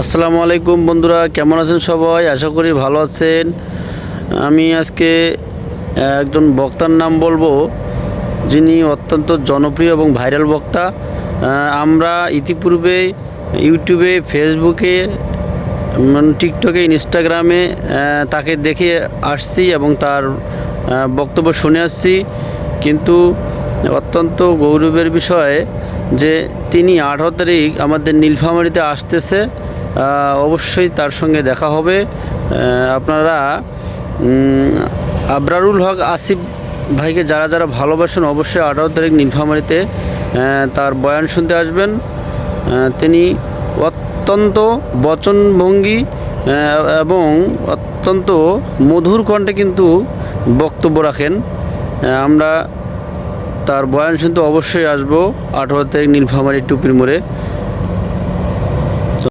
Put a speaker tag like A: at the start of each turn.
A: আসসালামু আলাইকুম বন্ধুরা, কেমন আছেন সবাই? আশা করি ভালো আছেন। আমি আজকে একজন বক্তার নাম বলব, যিনি অত্যন্ত জনপ্রিয় এবং ভাইরাল বক্তা। আমরা ইতিপূর্বে ইউটিউবে, ফেসবুকে টিকটকে, ইনস্টাগ্রামে তাকে দেখে আসছি এবং তার বক্তব্য শুনে আসছি। কিন্তু অত্যন্ত গৌরবের বিষয় যে তিনি আঠারো তারিখ আমাদের নীলফামারিতে আসতেছে। অবশ্যই তার সঙ্গে দেখা হবে। আপনারা আবরারুল হক আসিফ ভাইকে যারা যারা ভালোবাসেন অবশ্যই আঠারো তারিখ নীলফামারিতে তার বয়ান শুনতে আসবেন। তিনি অত্যন্ত বচনভঙ্গি এবং অত্যন্ত মধুর কণ্ঠে কিন্তু বক্তব্য রাখেন। আমরা তার বয়ান শুনতে অবশ্যই আসব আঠারো তারিখ নীলফামারি টুপির মোড়ে।